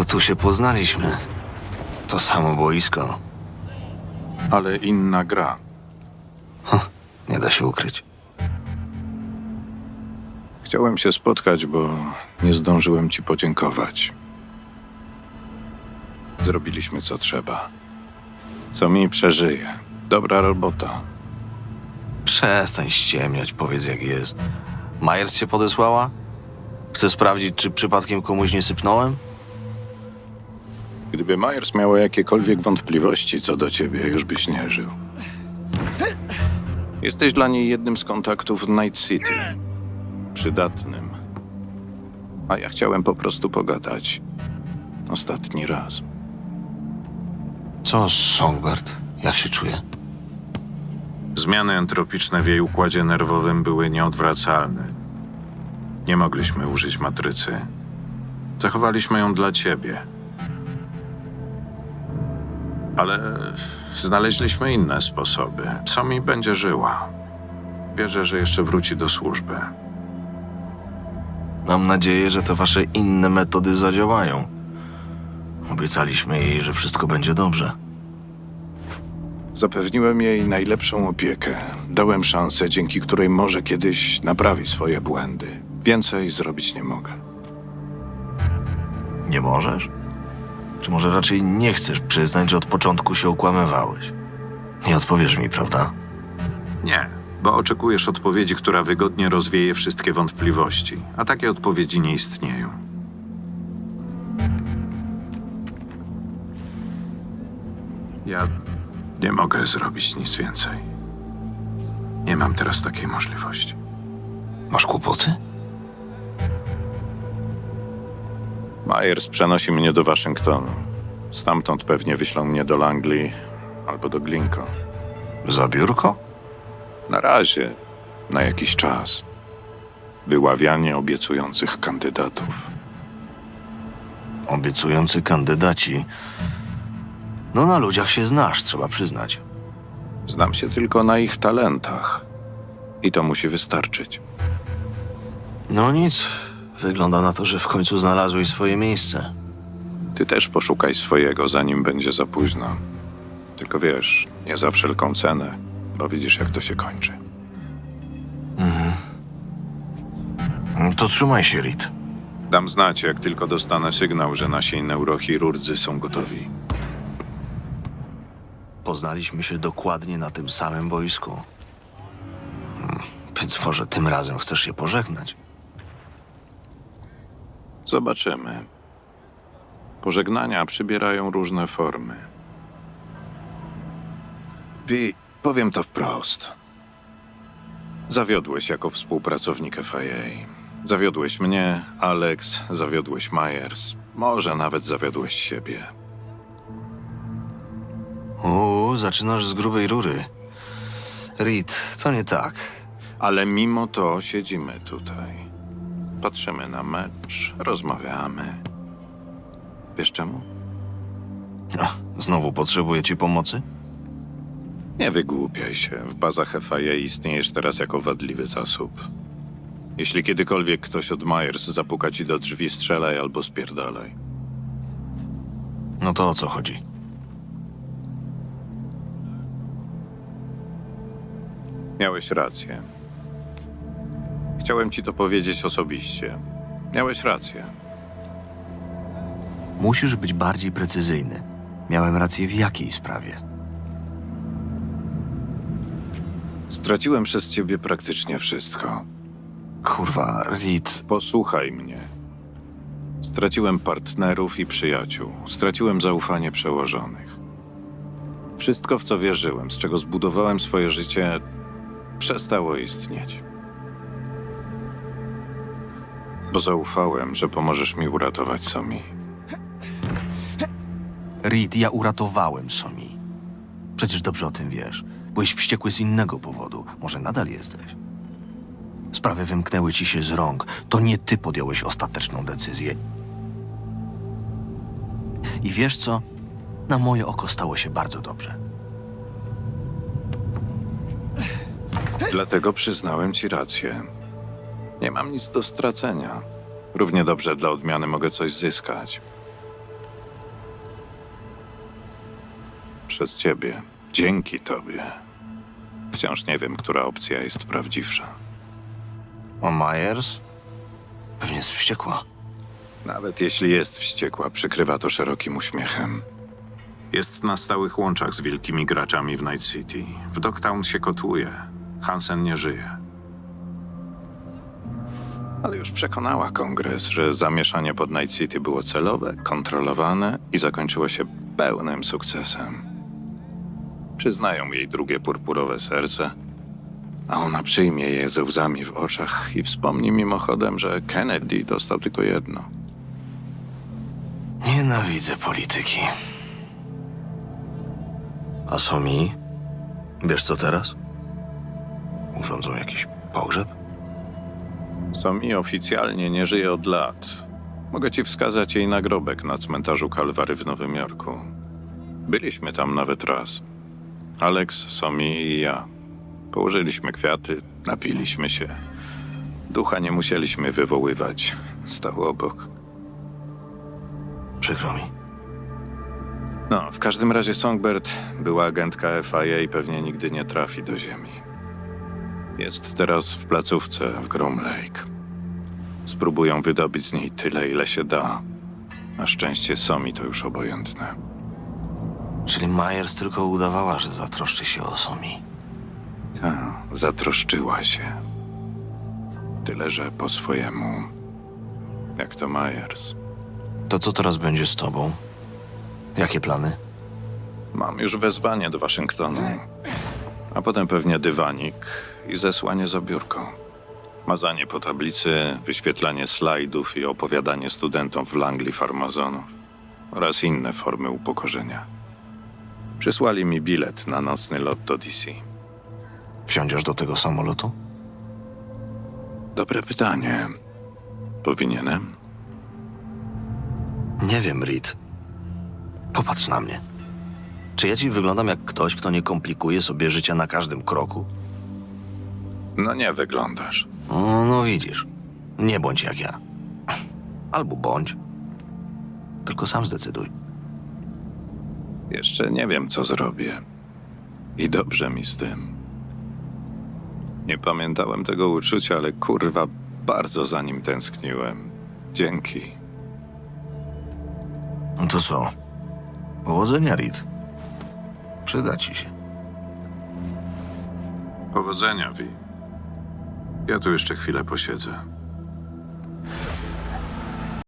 To tu się poznaliśmy. To samo boisko. Ale inna gra. Nie da się ukryć. Chciałem się spotkać, bo nie zdążyłem ci podziękować. Zrobiliśmy co trzeba. Co mi przeżyje. Dobra robota. Przestań ściemniać, powiedz jak jest. Majers się podesłała? Chcę sprawdzić, czy przypadkiem komuś nie sypnąłem? Gdyby Myers miała jakiekolwiek wątpliwości co do ciebie, już byś nie żył. Jesteś dla niej jednym z kontaktów w Night City. Przydatnym. A ja chciałem po prostu pogadać. Ostatni raz. Co, Songbird? Jak się czuje? Zmiany entropiczne w jej układzie nerwowym były nieodwracalne. Nie mogliśmy użyć matrycy. Zachowaliśmy ją dla ciebie. Ale znaleźliśmy inne sposoby. Co mi będzie żyła? Wierzę, że jeszcze wróci do służby. Mam nadzieję, że te wasze inne metody zadziałają. Obiecaliśmy jej, że wszystko będzie dobrze. Zapewniłem jej najlepszą opiekę. Dałem szansę, dzięki której może kiedyś naprawi swoje błędy. Więcej zrobić nie mogę. Nie możesz? Czy może raczej nie chcesz przyznać, że od początku się okłamywałeś? Nie odpowiesz mi, prawda? Nie, bo oczekujesz odpowiedzi, która wygodnie rozwieje wszystkie wątpliwości, a takie odpowiedzi nie istnieją. Ja nie mogę zrobić nic więcej. Nie mam teraz takiej możliwości. Masz kłopoty? Myers przenosi mnie do Waszyngtonu. Stamtąd pewnie wyślą mnie do Langley albo do Glinko. Za biurko? Na razie, na jakiś czas. Wyławianie obiecujących kandydatów. Obiecujący kandydaci. No na ludziach się znasz, trzeba przyznać. Znam się tylko na ich talentach. I to musi wystarczyć. No nic, wygląda na to, że w końcu znalazłeś swoje miejsce. Ty też poszukaj swojego, zanim będzie za późno. Tylko wiesz, nie za wszelką cenę, bo widzisz, jak to się kończy. To trzymaj się, Reed. Dam znać, jak tylko dostanę sygnał, że nasi neurochirurdzy są gotowi. Poznaliśmy się dokładnie na tym samym boisku. Hmm, Więc może tym razem chcesz się pożegnać. Zobaczymy. Pożegnania przybierają różne formy. Wi, powiem to wprost. Zawiodłeś jako współpracownik FIA. Zawiodłeś mnie, Alex, zawiodłeś Myers. Może nawet zawiodłeś siebie. Uuu, zaczynasz z grubej rury. Reed, to nie tak. Ale mimo to siedzimy tutaj. Patrzymy na mecz, rozmawiamy. Wiesz czemu? Ach, znowu potrzebuję ci pomocy? Nie wygłupiaj się. W bazach FIA istniejesz teraz jako wadliwy zasób. Jeśli kiedykolwiek ktoś od Myers zapuka ci do drzwi, strzelaj albo spierdalaj. No to o co chodzi? Miałeś rację. Chciałem ci to powiedzieć osobiście. Miałeś rację. Musisz być bardziej precyzyjny. Miałem rację w jakiej sprawie? Straciłem przez ciebie praktycznie wszystko. Kurwa, Reed. Posłuchaj mnie. Straciłem partnerów i przyjaciół. Straciłem zaufanie przełożonych. Wszystko, w co wierzyłem, z czego zbudowałem swoje życie, przestało istnieć. Bo zaufałem, że pomożesz mi uratować Somi. Reed, ja uratowałem Somi. Przecież dobrze o tym wiesz. Byłeś wściekły z innego powodu. Może nadal jesteś. Sprawy wymknęły ci się z rąk. To nie ty podjąłeś ostateczną decyzję. I wiesz co? Na moje oko stało się bardzo dobrze. Dlatego przyznałem ci rację. Nie mam nic do stracenia. Równie dobrze dla odmiany mogę coś zyskać. Przez ciebie, dzięki tobie. Wciąż nie wiem, która opcja jest prawdziwsza. O Myers? Pewnie jest wściekła. Nawet jeśli jest wściekła, przykrywa to szerokim uśmiechem. Jest na stałych łączach z wielkimi graczami w Night City. W Dogtown się kotuje. Hansen nie żyje. Ale już przekonała kongres, że zamieszanie pod Night City było celowe, kontrolowane i zakończyło się pełnym sukcesem. Przyznają jej drugie purpurowe serce, a ona przyjmie je ze łzami w oczach i wspomni mimochodem, że Kennedy dostał tylko jedno. Nienawidzę polityki. A Somi? Wiesz co teraz? Urządzą jakiś pogrzeb? Somi oficjalnie nie żyje od lat. Mogę ci wskazać jej nagrobek na cmentarzu Kalwary w Nowym Jorku. Byliśmy tam nawet raz. Alex, Somi i ja. Położyliśmy kwiaty, napiliśmy się. Ducha nie musieliśmy wywoływać. Stał obok. Przykro mi. No, w każdym razie Songbird była agentka FIA i pewnie nigdy nie trafi do ziemi. Jest teraz w placówce w Groom Lake. Spróbują wydobyć z niej tyle, ile się da. Na szczęście Somi to już obojętne. Czyli Myers tylko udawała, że zatroszczy się o Somi. Ta, zatroszczyła się. Tyle, że po swojemu. Jak to Myers. To co teraz będzie z tobą? Jakie plany? Mam już wezwanie do Waszyngtonu. A potem pewnie dywanik i zesłanie za biurko. Mazanie po tablicy, wyświetlanie slajdów i opowiadanie studentom w Langley farmazonów oraz inne formy upokorzenia. Przysłali mi bilet na nocny lot do DC. Wsiądziesz do tego samolotu? Dobre pytanie. Powinienem? Nie wiem, Reed. Popatrz na mnie. Czy ja ci wyglądam jak ktoś, kto nie komplikuje sobie życia na każdym kroku? No nie wyglądasz. O, no widzisz. Nie bądź jak ja. Albo bądź. Tylko sam zdecyduj. Jeszcze nie wiem, co zrobię. I dobrze mi z tym. Nie pamiętałem tego uczucia, ale kurwa, bardzo za nim tęskniłem. Dzięki. No to co? Powodzenia, Reed. Przyda ci się. Powodzenia, Vi. Ja tu jeszcze chwilę posiedzę.